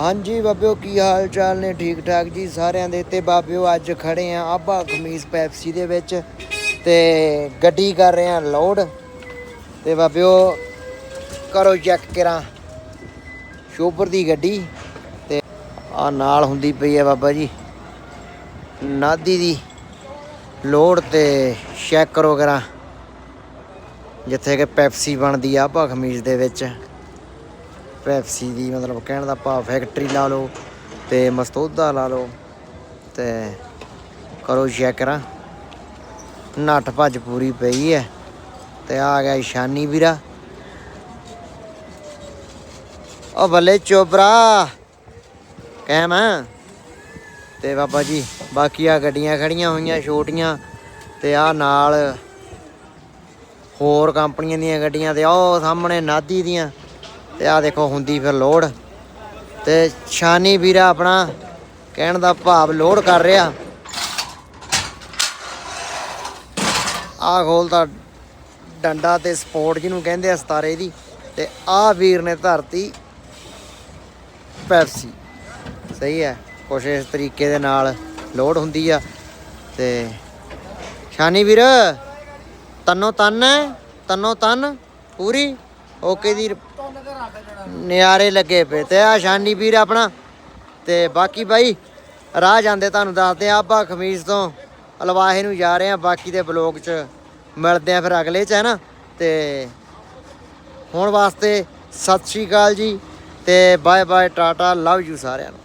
ਹਾਂਜੀ ਬਾਬਿਓ, ਕੀ ਹਾਲ ਚਾਲ ਨੇ? ਠੀਕ ਠਾਕ ਜੀ ਸਾਰਿਆਂ ਦੇ? ਤੇ ਬਾਬਿਓ, ਅੱਜ ਖੜੇ ਆ ਆਬਾ ਖਮੀਸ ਪੈਪਸੀ ਦੇ ਵਿੱਚ ਤੇ ਗੱਡੀ ਕਰ ਰਹੇ ਆ ਲੋਡ। ਤੇ ਬਾਬਿਓ, ਕਰੋ ਚੈੱਕ ਕਰਾਂ। ਸ਼ੋਪਰ ਦੀ ਗੱਡੀ ਤੇ ਆ ਨਾਲ ਹੁੰਦੀ ਪਈ ਆ ਬਾਬਾ ਜੀ। ਨਾਦੀ ਦੀ ਲੋਡ ਤੇ ਚੈੱਕ ਕਰੋ ਕਰਾਂ। ਜਿੱਥੇ ਕਿ ਪੈਪਸੀ ਬਣਦੀ ਆ ਆਬਾ ਖਮੀਸ ਦੇ ਵਿੱਚ। ਪੈਪਸੀ ਦੀ ਮਤਲਬ ਕਹਿਣ ਦਾ ਭਾਵ ਫੈਕਟਰੀ ਲਾ ਲਓ ਤੇ ਮਸਤੋਦਾ ਲਾ ਲਓ ਤੇ ਕਰੋ ਚੈੱਕ ਕਰਾਂ। ਨੱਠ ਭੱਜ ਪੂਰੀ ਪਈ ਹੈ ਤੇ ਆ ਗਿਆ ਇਸ਼ਾਨੀ ਵੀਰਾ। ਉਹ ਬੱਲੇ ਚੋਬਰਾ ਕਹਿਮ ਤੇ ਬਾਬਾ ਜੀ, ਬਾਕੀ ਆ ਗੱਡੀਆਂ ਖੜੀਆਂ ਹੋਈਆਂ ਛੋਟੀਆਂ ਤੇ ਆ ਨਾਲ ਹੋਰ ਕੰਪਨੀਆਂ ਦੀਆਂ ਗੱਡੀਆਂ ਤੇ ਉਹ ਸਾਹਮਣੇ ਨਾਦੀ ਦੀਆਂ। ਤੇ ਆ ਦੇਖੋ ਹੁੰਦੀ ਫਿਰ ਲੋਡ ਤੇ ਸ਼ਾਨੀ ਵੀਰਾ ਆਪਣਾ ਕਹਿਣ ਦਾ ਭਾਵ ਲੋਡ ਕਰ ਰਿਹਾ। ਆ ਖੋਲਦਾ ਡੰਡਾ ਤੇ ਸਪੋਰਟ ਜਿਹਨੂੰ ਕਹਿੰਦੇ ਆ ਸਤਾਰੇ ਦੀ। ਤੇ ਆ ਵੀਰ ਨੇ ਧਰਤੀ ਪੈਪਸੀ। ਸਹੀ ਹੈ, ਕੁਛ ਇਸ ਤਰੀਕੇ ਦੇ ਨਾਲ ਲੋਡ ਹੁੰਦੀ ਆ। ਤੇ ਸ਼ਾਨੀ ਵੀਰ, ਤਨੋ ਤਨ ਹੈ, ਤਨੋ ਤਨ ਪੂਰੀ। ਓਕੇ ਦੀ ਨਿਆਰੇ ਲੱਗੇ ਪਏ ਤੇ ਆ ਸ਼ਾਨੀ ਵੀਰ ਆਪਣਾ ਤੇ ਬਾਕੀ ਬਾਈ, ਰਾਹ ਜਾਂਦੇ ਤੁਹਾਨੂੰ ਦੱਸਦੇ ਆ ਆਪਾਂ ਖਮੀਜ਼ ਤੋਂ ਅਲਵਾਹੇ ਨੂੰ ਜਾ ਰਹੇ ਆ ਬਾਕੀ ਦੇ ਬਲੌਗ 'ਚ ਮਿਲਦੇ ਆ ਫਿਰ ਅਗਲੇ 'ਚ ਹੈ ਨਾ ਤੇ ਹੁਣ ਵਾਸਤੇ ਸਤਿ ਸ਼੍ਰੀ ਅਕਾਲ ਜੀ ਤੇ bye bye tata, love you ਸਾਰਿਆਂ ਨੂੰ।